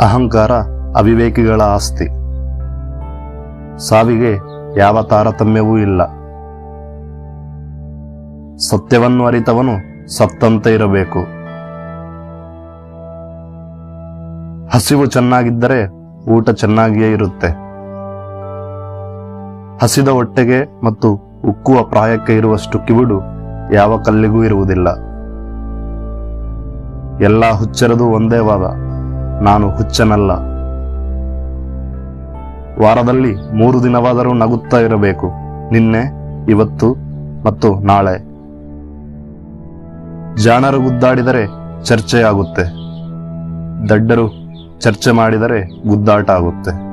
ಅಹಂಕಾರ ಅವಿವೇಕಿಗಳ ಆಸ್ತಿ. ಸಾವಿಗೆ ಯಾವ ತಾರತಮ್ಯವೂ ಇಲ್ಲ. ಸತ್ಯವನ್ನು ಅರಿತವನು ಸತ್ತಂತೆ ಇರಬೇಕು. ಹಸಿವು ಚೆನ್ನಾಗಿದ್ದರೆ ಊಟ ಚೆನ್ನಾಗಿಯೇ ಇರುತ್ತೆ. ಹಸಿದ ಹೊಟ್ಟೆಗೆ ಮತ್ತು ಉಕ್ಕುವ ಪ್ರಾಯಕ್ಕೆ ಇರುವಷ್ಟು ಕಿವುಡು ಯಾವ ಕಲ್ಲಿಗೂ ಇರುವುದಿಲ್ಲ. ಎಲ್ಲ ಹುಚ್ಚರದು ಒಂದೇ ವಾದ. ನಾನು ಹುಚ್ಚನಲ್ಲ. ವಾರದಲ್ಲಿ ಮೂರು ದಿನವಾದರೂ ನಗುತ್ತಾ ಇರಬೇಕು. ನಿನ್ನೆ, ಇವತ್ತು ಮತ್ತು ನಾಳೆ. ಜಾಣರು ಗುದ್ದಾಡಿದರೆ ಚರ್ಚೆಯಾಗುತ್ತೆ. ದಡ್ಡರು ಚರ್ಚೆ ಮಾಡಿದರೆ ಗುದ್ದಾಟ ಆಗುತ್ತೆ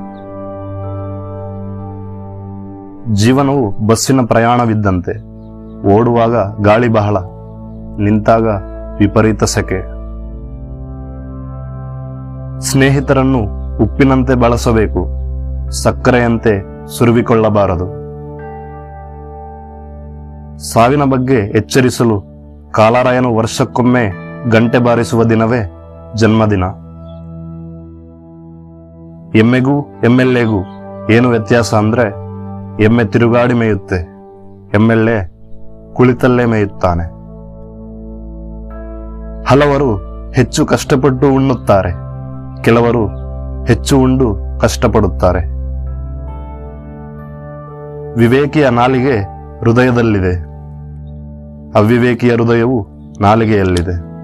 ಜೀವನವು ಬಸ್ಸಿನ ಪ್ರಯಾಣವಿದ್ದಂತೆ. ಓಡುವಾಗ ಗಾಳಿ ಬಹಳ, ನಿಂತಾಗ ವಿಪರೀತ ಸೆಕೆ. ಸ್ನೇಹಿತರನ್ನು ಉಪ್ಪಿನಂತೆ ಬಳಸಬೇಕು, ಸಕ್ಕರೆಯಂತೆ ಸುರುವಿಕೊಳ್ಳಬಾರದು. ಸಾವಿನ ಬಗ್ಗೆ ಎಚ್ಚರಿಸಲು ಕಾಲಾರಾಯನು ವರ್ಷಕ್ಕೊಮ್ಮೆ ಗಂಟೆ ಬಾರಿಸುವ ದಿನವೇ ಜನ್ಮದಿನ. ಎಮ್ಮೆಗೂ ಎಮ್ಮೆಲ್ಲೆಗೂ ಏನು ವ್ಯತ್ಯಾಸ ಅಂದ್ರೆ, ಎಮ್ಮೆ ತಿರುಗಾಡಿ ಮೇಯುತ್ತೆ ಎಮ್ಮೆಲ್ಲೆ ಕುಳಿತಲ್ಲೇ ಮೇಯುತ್ತಾನೆ. ಹಲವರು ಹೆಚ್ಚು ಕಷ್ಟಪಟ್ಟು ಉಣ್ಣುತ್ತಾರೆ. ಕೆಲವರು ಹೆಚ್ಚು ಉಂಡು ಕಷ್ಟಪಡುತ್ತಾರೆ. ವಿವೇಕಿಯ ನಾಲಿಗೆ ಹೃದಯದಲ್ಲಿದೆ. ಅವಿವೇಕಿಯ ಹೃದಯವು ನಾಲಿಗೆಯಲ್ಲಿದೆ.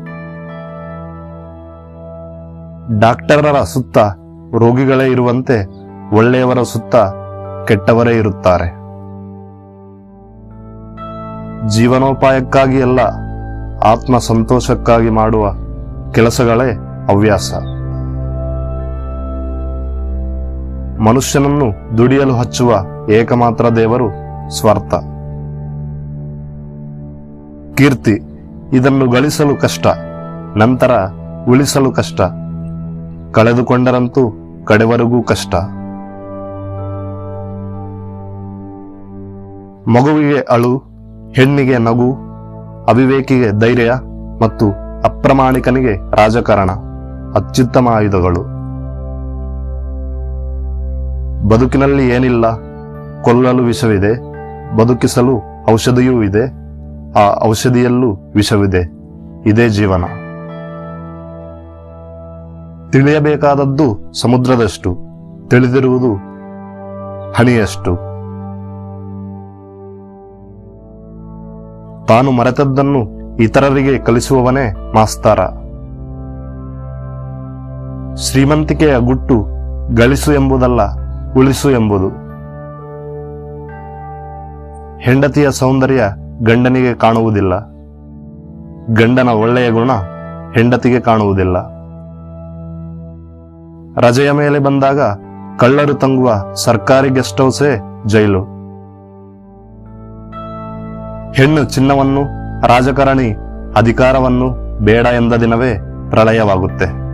ಡಾಕ್ಟರರ ಸುತ್ತ ರೋಗಿಗಳೇ ಇರುವಂತೆ ಒಳ್ಳೆಯವರ ಸುತ್ತ ಕೆಟ್ಟವರೇ ಇರುತ್ತಾರೆ. ಜೀವನೋಪಾಯಕ್ಕಾಗಿ ಅಲ್ಲ ಆತ್ಮ ಸಂತೋಷಕ್ಕಾಗಿ ಮಾಡುವ ಕೆಲಸಗಳೇ ಹವ್ಯಾಸ. ಮನುಷ್ಯನನ್ನು ದುಡಿಯಲು ಹಚ್ಚುವ ಏಕಮಾತ್ರ ದೇವರು ಸ್ವಾರ್ಥ. ಕೀರ್ತಿ, ಇದನ್ನು ಗಳಿಸಲು ಕಷ್ಟ, ನಂತರ ಉಳಿಸಲು ಕಷ್ಟ, ಕಳೆದುಕೊಂಡರಂತೂ ಕಡೆವರೆಗೂ ಕಷ್ಟ. ಮಗುವಿಗೆ ಅಳು, ಹೆಣ್ಣಿಗೆ ನಗು, ಅವಿವೇಕಿಗೆ ಧೈರ್ಯ ಮತ್ತು ಅಪ್ರಮಾಣಿಕನಿಗೆ ರಾಜಕಾರಣ, ಅತ್ಯುತ್ತಮ ಆಯುಧಗಳು. ಬದುಕಿನಲ್ಲಿ ಏನಿಲ್ಲ, ಕೊಲ್ಲಲು ವಿಷವಿದೆ, ಬದುಕಿಸಲು ಔಷಧಿಯೂ ಇದೆ, ಆ ಔಷಧಿಯಲ್ಲೂ ವಿಷವಿದೆ, ಇದೇ ಜೀವನ. ತಿಳಿಯಬೇಕಾದದ್ದು ಸಮುದ್ರದಷ್ಟು, ತಿಳಿದಿರುವುದು ಹನಿಯಷ್ಟು. ತಾನು ಮರೆತದ್ದನ್ನು ಇತರರಿಗೆ ಕಲಿಸುವವನೇ ಮಾಸ್ತಾರ. ಶ್ರೀಮಂತಿಕೆಯ ಗುಟ್ಟು ಗಳಿಸು ಎಂಬುದಲ್ಲ ಉಳಿಸು ಎಂಬುದು. ಹೆಂಡತಿಯ ಸೌಂದರ್ಯ ಗಂಡನಿಗೆ ಕಾಣುವುದಿಲ್ಲ. ಗಂಡನ ಒಳ್ಳೆಯ ಗುಣ ಹೆಂಡತಿಗೆ ಕಾಣುವುದಿಲ್ಲ. ರಜೆಯ ಮೇಲೆ ಬಂದಾಗ ಕಳ್ಳರು ತಂಗುವ ಸರ್ಕಾರಿ ಗೆಸ್ಟ್ ಹೌಸೇ ಜೈಲು. ಹೆಣ್ಣು ಚಿನ್ನವನ್ನು ರಾಜಕಾರಣಿ ಅಧಿಕಾರವನ್ನು ಬೇಡ ಎಂದ ದಿನವೇ ಪ್ರಳಯವಾಗುತ್ತೆ.